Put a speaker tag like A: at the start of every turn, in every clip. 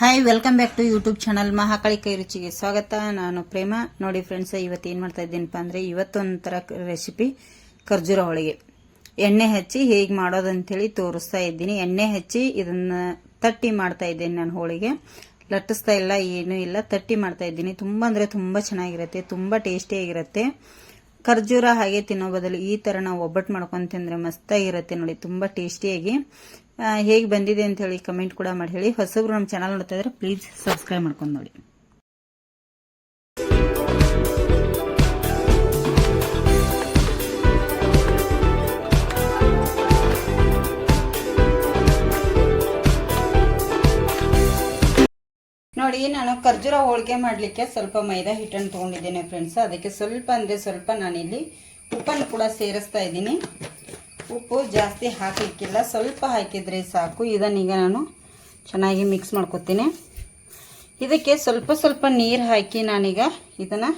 A: Hi welcome back to YouTube channel Mahakali ಕೈ ರುಚಿಗೆ ಸ್ವಾಗತ. ನಾನು ಪ್ರೇಮ. ನೋಡಿ ಫ್ರೆಂಡ್ಸ್ ಇವತ್ತು ಏನು ಮಾಡ್ತಾ ಇದ್ದೀನಪ್ಪ ಅಂದರೆ ಇವತ್ತೊಂಥರ ರೆಸಿಪಿ ಖರ್ಜೂರ ಹೋಳಿಗೆ. ಎಣ್ಣೆ ಹಚ್ಚಿ ಹೇಗೆ ಮಾಡೋದಂಥೇಳಿ ತೋರಿಸ್ತಾ ಇದ್ದೀನಿ. ಎಣ್ಣೆ ಹಚ್ಚಿ ಇದನ್ನು ತಟ್ಟಿ ಮಾಡ್ತಾ ಇದ್ದೀನಿ ನಾನು ಹೋಳಿಗೆ. ಲಟ್ಟಿಸ್ತಾ ಇಲ್ಲ, ಏನೂ ಇಲ್ಲ. ತಟ್ಟಿ ಮಾಡ್ತಾ ಇದ್ದೀನಿ. ತುಂಬ ಅಂದರೆ ತುಂಬ ಚೆನ್ನಾಗಿರುತ್ತೆ, ತುಂಬ ಟೇಸ್ಟಿಯಾಗಿರುತ್ತೆ ಖರ್ಜೂರ ಹಾಗೆ ತಿನ್ನೋ ಬದಲು ಈ ಥರ ನಾವು ಒಬ್ಬಟ್ಟು ಮಾಡ್ಕೊಂಡು ತಿಂದರೆ ಮಸ್ತಾಗಿರುತ್ತೆ ನೋಡಿ, ತುಂಬ ಟೇಸ್ಟಿಯಾಗಿ ಹೇಗೆ ಬಂದಿದೆ ಅಂತ ಹೇಳಿ ಕಮೆಂಟ್ ಕೂಡ ಮಾಡಿ ಹೇಳಿ. ಹೊಸಬ್ರು ನಮ್ಮ ಚಾನಲ್ ನೋಡ್ತಾ ಇದ್ರೆ ಪ್ಲೀಸ್ ಸಬ್ಸ್ಕ್ರೈಬ್ ಮಾಡ್ಕೊಂಡು ನೋಡಿ. ನೋಡಿ, ನಾನು ಖರ್ಜೂರ ಹೋಳಿಗೆ ಮಾಡಲಿಕ್ಕೆ ಸ್ವಲ್ಪ ಮೈದಾ ಹಿಟ್ಟನ್ನು ತೊಗೊಂಡಿದ್ದೇನೆ ಫ್ರೆಂಡ್ಸ್ ಅದಕ್ಕೆ ಸ್ವಲ್ಪ ಅಂದರೆ ಸ್ವಲ್ಪ ನಾನಿಲ್ಲಿ ಉಪ್ಪನ್ನು ಕೂಡ ಸೇರಿಸ್ತಾ ಇದ್ದೀನಿ. ಉಪ್ಪು ಜಾಸ್ತಿ ಹಾಕಲಿಕ್ಕಿಲ್ಲ ಸ್ವಲ್ಪ ಹಾಕಿದರೆ ಸಾಕು. ಇದನ್ನೀಗ ನಾನು ಚೆನ್ನಾಗಿ ಮಿಕ್ಸ್ ಮಾಡ್ಕೊತೀನಿ. ಇದಕ್ಕೆ ಸ್ವಲ್ಪ ಸ್ವಲ್ಪ ನೀರು ಹಾಕಿ ನಾನೀಗ ಇದನ್ನು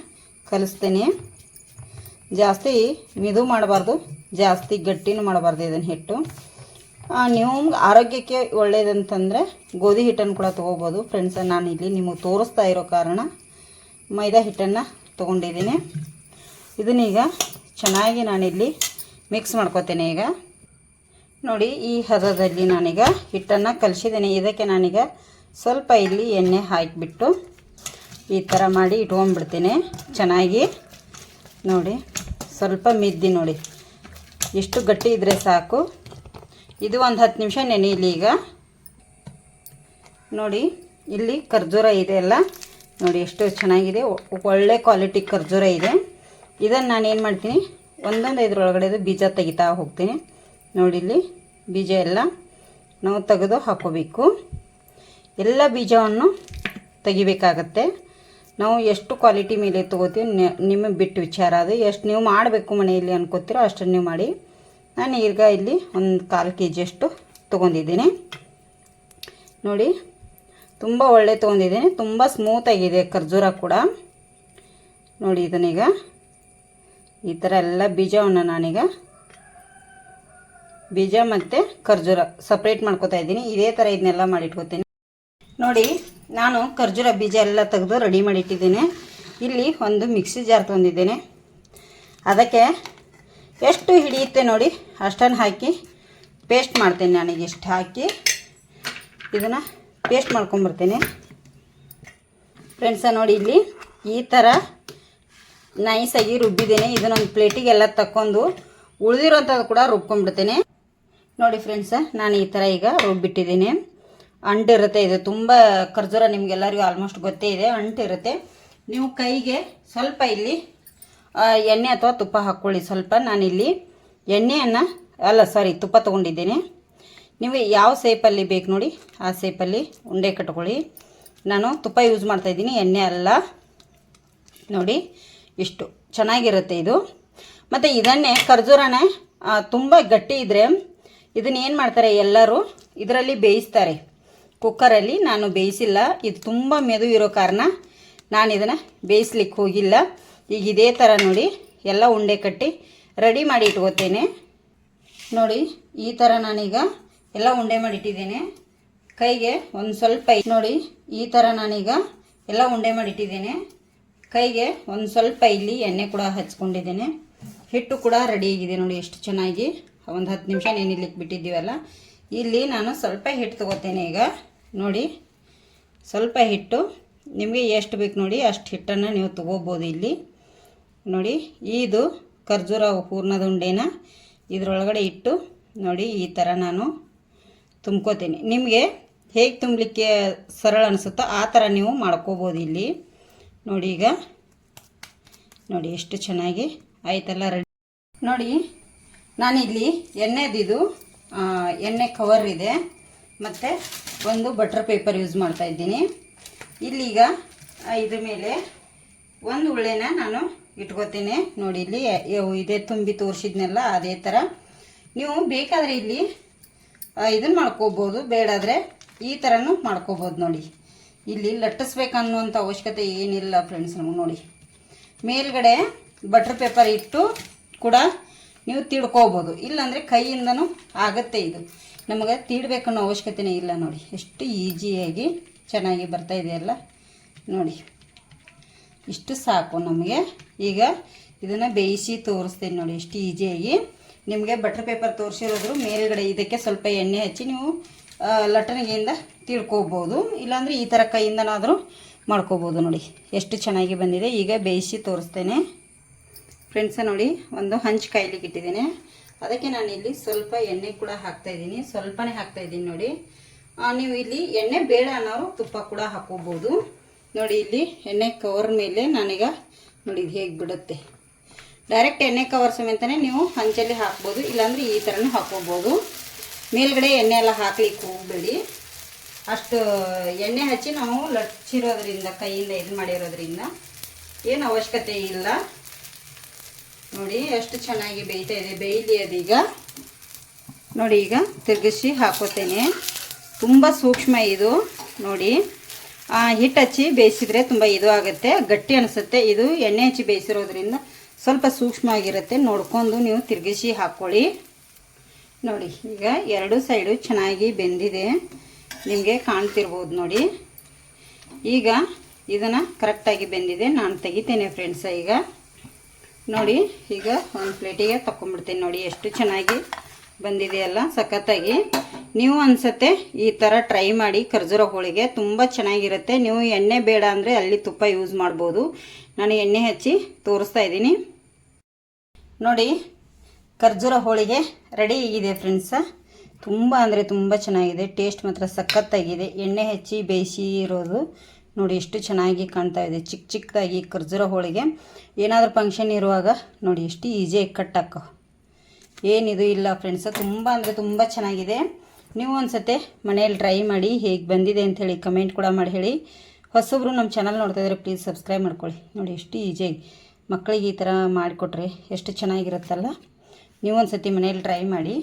A: ಕಲಿಸ್ತೇನೆ. ಜಾಸ್ತಿ ಮಿದು ಮಾಡಬಾರ್ದು, ಜಾಸ್ತಿ ಗಟ್ಟಿನೂ ಮಾಡಬಾರ್ದು ಇದನ್ನು ಹಿಟ್ಟು. ನೀವು ಆರೋಗ್ಯಕ್ಕೆ ಒಳ್ಳೇದಂತಂದರೆ ಗೋಧಿ ಹಿಟ್ಟನ್ನು ಕೂಡ ತೊಗೋಬೋದು. ಫ್ರೆಂಡ್ಸ್ ನಾನು ಇಲ್ಲಿ ನಿಮಗೆ ತೋರಿಸ್ತಾ ಇರೋ ಕಾರಣ ಮೈದಾ ಹಿಟ್ಟನ್ನು ತೊಗೊಂಡಿದ್ದೀನಿ. ಇದನ್ನೀಗ ಚೆನ್ನಾಗಿ ನಾನಿಲ್ಲಿ ಮಿಕ್ಸ್ ಮಾಡ್ಕೋತೇನೆ ಈಗ. ನೋಡಿ, ಈ ಹದದಲ್ಲಿ ನಾನೀಗ ಹಿಟ್ಟನ್ನು ಕಲಿಸಿದ್ದೇನೆ. ಇದಕ್ಕೆ ನಾನೀಗ ಸ್ವಲ್ಪ ಇಲ್ಲಿ ಎಣ್ಣೆ ಹಾಕಿಬಿಟ್ಟು ಈ ಥರ ಮಾಡಿ ಇಟ್ಕೊಂಡ್ಬಿಡ್ತೀನಿ. ಚೆನ್ನಾಗಿ ನೋಡಿ, ಸ್ವಲ್ಪ ಮಿದ್ದಿ ನೋಡಿ. ಎಷ್ಟು ಗಟ್ಟಿ ಇದ್ದರೆ ಸಾಕು. ಇದು ಒಂದು ಹತ್ತು ನಿಮಿಷ ನೆನೆಯಲಿ ಈಗ. ನೋಡಿ, ಇಲ್ಲಿ ಖರ್ಜೂರ ಇದೆ ಅಲ್ಲ? ನೋಡಿ, ಎಷ್ಟು ಚೆನ್ನಾಗಿದೆ. ಒಳ್ಳೆ ಕ್ವಾಲಿಟಿ ಖರ್ಜೂರ ಇದೆ. ಇದನ್ನು ನಾನು ಏನು ಮಾಡ್ತೀನಿ? ಒಂದೊಂದು ಇದ್ರೊಳಗಡೆದು ಬೀಜ ತೆಗಿತಾ ಹೋಗ್ತೀನಿ. ನೋಡಿ, ಇಲ್ಲಿ ಬೀಜ ಎಲ್ಲ ನಾವು ತೆಗೆದು ಹಾಕೋಬೇಕು. ಎಲ್ಲ ಬೀಜವನ್ನು ತೆಗಿಬೇಕಾಗತ್ತೆ. ನಾವು ಎಷ್ಟು ಕ್ವಾಲಿಟಿ ಮೇಲೆ ತೊಗೋತೀವಿ ನಿಮಗೆ ಬಿಟ್ಟು ವಿಚಾರ. ಅದು ಎಷ್ಟು ನೀವು ಮಾಡಬೇಕು ಮನೆಯಲ್ಲಿ ಅನ್ಕೋತೀರೋ ಅಷ್ಟನ್ನು ನೀವು ಮಾಡಿ. ನಾನು ಈಗ ಇಲ್ಲಿ ಒಂದು ಕಾಲು ಕೆ ಜಿಯಷ್ಟು ತೊಗೊಂಡಿದ್ದೀನಿ. ನೋಡಿ, ತುಂಬ ಒಳ್ಳೆ ತೊಗೊಂಡಿದ್ದೀನಿ. ತುಂಬ ಸ್ಮೂತಾಗಿದೆ ಖರ್ಜೂರ ಕೂಡ. ನೋಡಿ ಇದನ್ನೀಗ. ಈ ಥರ ಎಲ್ಲ ಬೀಜವನ್ನು ನಾನೀಗ ಬೀಜ ಮತ್ತು ಖರ್ಜೂರ ಸಪ್ರೇಟ್ ಮಾಡ್ಕೋತಾ ಇದ್ದೀನಿ. ಇದೇ ಥರ ಇದನ್ನೆಲ್ಲ ಮಾಡಿಟ್ಕೋತೀನಿ. ನೋಡಿ, ನಾನು ಖರ್ಜೂರ ಬೀಜ ಎಲ್ಲ ತೆಗೆದು ರೆಡಿ ಮಾಡಿಟ್ಟಿದ್ದೀನಿ. ಇಲ್ಲಿ ಒಂದು ಮಿಕ್ಸಿ ಜಾರ್ ತೊಗೊಂಡಿದ್ದೇನೆ. ಅದಕ್ಕೆ ಎಷ್ಟು ಹಿಡಿಯುತ್ತೆ ನೋಡಿ, ಅಷ್ಟನ್ನು ಹಾಕಿ ಪೇಸ್ಟ್ ಮಾಡ್ತೇನೆ ನನಗೆ ಇಷ್ಟು ಹಾಕಿ. ಇದನ್ನು ಪೇಸ್ಟ್ ಮಾಡ್ಕೊಂಬರ್ತೀನಿ ಫ್ರೆಂಡ್ಸ ನೋಡಿ ಇಲ್ಲಿ ಈ ಥರ ನೈಸಾಗಿ ರುಬ್ಬಿದ್ದೇನೆ. ಇದನ್ನೊಂದು ಪ್ಲೇಟಿಗೆಲ್ಲ ತಕ್ಕೊಂಡು ಉಳಿದಿರೋಂಥದ್ದು ಕೂಡ ರುಬ್ಕೊಂಡ್ಬಿಡ್ತೇನೆ. ನೋಡಿ ಫ್ರೆಂಡ್ಸ, ನಾನು ಈ ಥರ ಈಗ ರುಬ್ಬಿಟ್ಟಿದ್ದೀನಿ. ಅಂಟಿರುತ್ತೆ ಇದು, ತುಂಬ ಖರ್ಜೂರ ನಿಮಗೆಲ್ಲರಿಗೂ ಆಲ್ಮೋಸ್ಟ್ ಗೊತ್ತೇ ಇದೆ. ಅಂಟಿರುತ್ತೆ ನೀವು ಕೈಗೆ ಸ್ವಲ್ಪ ಇಲ್ಲಿ ಎಣ್ಣೆ ಅಥವಾ ತುಪ್ಪ ಹಾಕ್ಕೊಳ್ಳಿ ಸ್ವಲ್ಪ ನಾನಿಲ್ಲಿ ಎಣ್ಣೆಯನ್ನು, ಅಲ್ಲ ಸಾರಿ ತುಪ್ಪ ತೊಗೊಂಡಿದ್ದೀನಿ. ನೀವು ಯಾವ ಸೇಪಲ್ಲಿ ಬೇಕು ನೋಡಿ, ಆ ಸೇಪಲ್ಲಿ ಉಂಡೆ ಕಟ್ಕೊಳ್ಳಿ. ನಾನು ತುಪ್ಪ ಯೂಸ್ ಮಾಡ್ತಾಯಿದ್ದೀನಿ ಎಣ್ಣೆ ಅಲ್ಲ. ನೋಡಿ, ಇಷ್ಟು ಚೆನ್ನಾಗಿರುತ್ತೆ ಇದು. ಮತ್ತು ಇದನ್ನೇ ಖರ್ಜೂರನೇ ತುಂಬ ಗಟ್ಟಿ ಇದ್ದರೆ ಇದನ್ನ ಏನು ಮಾಡ್ತಾರೆ ಎಲ್ಲರೂ, ಇದರಲ್ಲಿ ಬೇಯಿಸ್ತಾರೆ. ಕುಕ್ಕರಲ್ಲಿ ನಾನು ಬೇಯಿಸಿಲ್ಲ. ಇದು ತುಂಬ ಮೆದು ಇರೋ ಕಾರಣ ನಾನು ಇದನ್ನು ಬೇಯಿಸ್ಲಿಕ್ಕೆ ಹೋಗಿಲ್ಲ. ಈಗ ಇದೇ ಥರ ನೋಡಿ, ಎಲ್ಲ ಉಂಡೆ ಕಟ್ಟಿ ರೆಡಿ ಮಾಡಿ ಇಟ್ಕೋತೇನೆ. ನೋಡಿ, ಈ ಥರ ನಾನೀಗ ಎಲ್ಲ ಉಂಡೆ ಮಾಡಿಟ್ಟಿದ್ದೇನೆ ಕೈಗೆ ಒಂದು ಸ್ವಲ್ಪ ನೋಡಿ, ಈ ಥರ ನಾನೀಗ ಎಲ್ಲ ಉಂಡೆ ಮಾಡಿಟ್ಟಿದ್ದೇನೆ ಕೈಗೆ ಒಂದು ಸ್ವಲ್ಪ ಇಲ್ಲಿ ಎಣ್ಣೆ ಕೂಡ ಹಚ್ಕೊಂಡಿದ್ದೇನೆ. ಹಿಟ್ಟು ಕೂಡ ರೆಡಿ ಆಗಿದೆ ನೋಡಿ ಎಷ್ಟು ಚೆನ್ನಾಗಿ. ಒಂದು ಹತ್ತು ನಿಮಿಷ ನೆನಿಲಿಕ್ಕೆ ಬಿಟ್ಟಿದ್ದೀವಲ್ಲ. ಇಲ್ಲಿ ನಾನು ಸ್ವಲ್ಪ ಹಿಟ್ಟು ತೊಗೋತೇನೆ ಈಗ. ನೋಡಿ, ಸ್ವಲ್ಪ ಹಿಟ್ಟು. ನಿಮಗೆ ಎಷ್ಟು ಬೇಕು ನೋಡಿ, ಅಷ್ಟು ಹಿಟ್ಟನ್ನು ನೀವು ತೊಗೋಬೋದು ಇಲ್ಲಿ. ನೋಡಿ ಇದು ಖರ್ಜೂರ ಹೂರ್ಣದ ಉಂಡೆನ ಇದರೊಳಗಡೆ ಇಟ್ಟು ನೋಡಿ, ಈ ಥರ ನಾನು ತುಂಬ್ಕೋತೀನಿ. ನಿಮಗೆ ಹೇಗೆ ತುಂಬಲಿಕ್ಕೆ ಸರಳ ಅನಿಸುತ್ತೋ ಆ ಥರ ನೀವು ಮಾಡ್ಕೋಬೋದು ಇಲ್ಲಿ. ನೋಡಿ ಈಗ, ನೋಡಿ ಎಷ್ಟು ಚೆನ್ನಾಗಿ ಆಯ್ತಲ್ಲ ರೆಡಿ. ನೋಡಿ, ನಾನಿಲ್ಲಿ ಎಣ್ಣೆದಿದು ಎಣ್ಣೆ ಕವರ್ ಇದೆ. ಮತ್ತು ಒಂದು ಬಟರ್ ಪೇಪರ್ ಯೂಸ್ ಮಾಡ್ತಾ ಇದ್ದೀನಿ. ಇಲ್ಲೀಗ ಇದ್ರ ಮೇಲೆ ಒಂದು ಉಳ್ಳೆನ ನಾನು ಇಟ್ಕೋತೀನಿ. ನೋಡಿ ಇಲ್ಲಿ ಇದೇ ತುಂಬಿ ತೋರಿಸಿದ್ನೆಲ್ಲ, ಅದೇ ಥರ ನೀವು ಬೇಕಾದರೆ ಇಲ್ಲಿ ಇದನ್ನು ಮಾಡ್ಕೋಬೋದು ಬೇಡಾದರೆ ಈ ಥರನೂ ಮಾಡ್ಕೋಬೋದು ನೋಡಿ. ಇಲ್ಲಿ ಲಟ್ಟಿಸ್ಬೇಕನ್ನುವಂಥ ಅವಶ್ಯಕತೆ ಏನಿಲ್ಲ ಫ್ರೆಂಡ್ಸ್ ನಮಗೆ ನೋಡಿ. ಮೇಲ್ಗಡೆ ಬಟ್ರ್ ಪೇಪರ್ ಇಟ್ಟು ಕೂಡ ನೀವು ತಿಳ್ಕೋಬೋದು. ಇಲ್ಲಾಂದರೆ ಕೈಯಿಂದನೂ ಆಗುತ್ತೆ ಇದು. ನಮಗೆ ತೀಡ್ಬೇಕನ್ನೋ ಅವಶ್ಯಕತೆನೇ ಇಲ್ಲ ನೋಡಿ. ಎಷ್ಟು ಈಜಿಯಾಗಿ ಚೆನ್ನಾಗಿ ಬರ್ತಾ ಇದೆಯಲ್ಲ ನೋಡಿ. ಇಷ್ಟು ಸಾಕು ನಮಗೆ. ಈಗ ಇದನ್ನು ಬೇಯಿಸಿ ತೋರಿಸ್ತೀನಿ ನೋಡಿ ಇಷ್ಟು ಈಸಿಯಾಗಿ. ನಿಮಗೆ ಬಟರ್ ಪೇಪರ್ ತೋರಿಸಿರೋದ್ರು ಮೇಲ್ಗಡೆ ಇದಕ್ಕೆ ಸ್ವಲ್ಪ ಎಣ್ಣೆ ಹಚ್ಚಿ ನೀವು ಲಟ್ಟಣಿಗೆಯಿಂದ ತಿಳ್ಕೊಬೋದು. ಇಲ್ಲಾಂದರೆ ಈ ಥರ ಕೈಯಿಂದನಾದರೂ ಮಾಡ್ಕೋಬೋದು ನೋಡಿ. ಎಷ್ಟು ಚೆನ್ನಾಗಿ ಬಂದಿದೆ. ಈಗ ಬೇಯಿಸಿ ತೋರಿಸ್ತೇನೆ. ಫ್ರೆಂಡ್ಸ ನೋಡಿ, ಒಂದು ಹಂಚು ಕಾಯ್ಲಿಕ್ಕೆ ಇಟ್ಟಿದ್ದೀನಿ. ಅದಕ್ಕೆ ನಾನು ಇಲ್ಲಿ ಸ್ವಲ್ಪ ಎಣ್ಣೆ ಕೂಡ ಹಾಕ್ತಾಯಿದ್ದೀನಿ ಸ್ವಲ್ಪನೇ ಹಾಕ್ತಾಯಿದ್ದೀನಿ ನೋಡಿ. ನೀವು ಇಲ್ಲಿ ಎಣ್ಣೆ ಬೇಡ ಅನ್ನೋರು ತುಪ್ಪ ಕೂಡ ಹಾಕೋಬೋದು. ನೋಡಿ ಇಲ್ಲಿ ಎಣ್ಣೆ ಕವರ್ ಮೇಲೆ ನಾನೀಗ ನೋಡಿ ಇದು ಹೇಗೆ ಬಿಡುತ್ತೆ. ಡೈರೆಕ್ಟ್ ಎಣ್ಣೆ ಕವರ್ ಸಮೇತನೇ ನೀವು ಹಂಚಲ್ಲಿ ಹಾಕ್ಬೋದು, ಇಲ್ಲಾಂದರೆ ಈ ಥರನೂ ಹಾಕೋಬೋದು. ಮೇಲ್ಗಡೆ ಎಣ್ಣೆ ಎಲ್ಲ ಹಾಕ್ಲಿಕ್ಕೆ ಹೋಗಬೇಡಿ. ಅಷ್ಟು ಎಣ್ಣೆ ಹಚ್ಚಿ ನಾವು ಲಟ್ಸಿರೋದ್ರಿಂದ ಕೈಯಿಂದ ಇದು ಮಾಡಿರೋದ್ರಿಂದ ಏನು ಅವಶ್ಯಕತೆ ಇಲ್ಲ. ನೋಡಿ ಎಷ್ಟು ಚೆನ್ನಾಗಿ ಬೇಯ್ತಾ ಇದೆ, ಬೇಯಲಿ ಅದೀಗ ನೋಡಿ ಈಗ ತಿರುಗಿಸಿ ಹಾಕೋತೇನೆ. ತುಂಬ ಸೂಕ್ಷ್ಮ ಇದು. ನೋಡಿ. ಹಿಟ್ಟು ಹಚ್ಚಿ ಬೇಯಿಸಿದ್ರೆ ತುಂಬ ಇದು ಆಗುತ್ತೆ, ಗಟ್ಟಿ ಅನಿಸುತ್ತೆ. ಇದು ಎಣ್ಣೆ ಹಚ್ಚಿ ಬೇಯಿಸಿರೋದ್ರಿಂದ ಸ್ವಲ್ಪ ಸೂಕ್ಷ್ಮ ಆಗಿರುತ್ತೆ. ನೋಡ್ಕೊಂಡು ನೀವು ತಿರುಗಿಸಿ ಹಾಕ್ಕೊಳ್ಳಿ ನೋಡಿ, ಈಗ ಎರಡು ಸೈಡು ಚೆನ್ನಾಗಿ ಬೆಂದಿದೆ. ನಿಮಗೆ ಕಾಣ್ತಿರ್ಬೋದು ನೋಡಿ. ಈಗ ಇದನ್ನು ಕರೆಕ್ಟಾಗಿ ಬೆಂದಿದೆ. ನಾನು ತೆಗಿತೇನೆ ಫ್ರೆಂಡ್ಸ ಈಗ. ನೋಡಿ, ಈಗ ಒಂದು ಪ್ಲೇಟಿಗೆ ತಗೊಂಡ್ಬಿಡ್ತೀನಿ ನೋಡಿ, ಎಷ್ಟು ಚೆನ್ನಾಗಿ ಬಂದಿದೆಯಲ್ಲ, ಸಖತ್ತಾಗಿ. ನೀವು ಅನ್ಸತ್ತೆ ಈ ಥರ ಟ್ರೈ ಮಾಡಿ ಖರ್ಜೂರ ಹೋಳಿಗೆ ತುಂಬ ಚೆನ್ನಾಗಿರುತ್ತೆ. ನೀವು ಎಣ್ಣೆ ಬೇಡ ಅಂದರೆ ಅಲ್ಲಿ ತುಪ್ಪ ಯೂಸ್ ಮಾಡ್ಬೋದು. ನಾನು ಎಣ್ಣೆ ಹಚ್ಚಿ ತೋರಿಸ್ತಾ ಇದ್ದೀನಿ. ನೋಡಿ, ಖರ್ಜೂರ ಹೋಳಿಗೆ ರೆಡಿ ಆಗಿದೆ ಫ್ರೆಂಡ್ಸ ತುಂಬ ಅಂದರೆ ತುಂಬ ಚೆನ್ನಾಗಿದೆ. ಟೇಸ್ಟ್ ಮಾತ್ರ ಸಖತ್ತಾಗಿದೆ. ಎಣ್ಣೆ ಹಚ್ಚಿ ಬೇಯಿಸಿ ಇರೋದು ನೋಡಿ ಎಷ್ಟು ಚೆನ್ನಾಗಿ ಕಾಣ್ತಾ ಇದೆ. ಚಿಕ್ಕ ಚಿಕ್ಕದಾಗಿ ಖರ್ಜೂರ ಹೋಳಿಗೆ. ಏನಾದರೂ ಫಂಕ್ಷನ್ ಇರುವಾಗ ನೋಡಿ, ಎಷ್ಟು ಈಸಿಯಾಗಿ ಕಟ್ ಹಾಕೋ. ಏನಿದು ಇಲ್ಲ ಫ್ರೆಂಡ್ಸ ತುಂಬ ಅಂದರೆ ತುಂಬ ಚೆನ್ನಾಗಿದೆ. ನೀವು ಅನ್ಸತ್ತೆ ಮನೆಯಲ್ಲಿ ಟ್ರೈ ಮಾಡಿ ಹೇಗೆ ಬಂದಿದೆ ಅಂತ ಹೇಳಿ ಕಮೆಂಟ್ ಕೂಡ ಮಾಡಿ ಹೇಳಿ. ಹೊಸಬ್ರು ನಮ್ಮ ಚಾನಲ್ ನೋಡ್ತಾ ಇದ್ರೆ ಪ್ಲೀಸ್ ಸಬ್ಸ್ಕ್ರೈಬ್ ಮಾಡ್ಕೊಳ್ಳಿ. ನೋಡಿ ಎಷ್ಟು ಈಜಿಯಾಗಿ ಮಕ್ಕಳಿಗೆ ಈ ಥರ ಮಾಡಿಕೊಟ್ರೆ ಎಷ್ಟು ಚೆನ್ನಾಗಿರುತ್ತಲ್ಲ. ನೀವು ಒಂದ್ಸತಿ ಮನೆಯಲ್ಲಿ ಟ್ರೈ ಮಾಡಿ.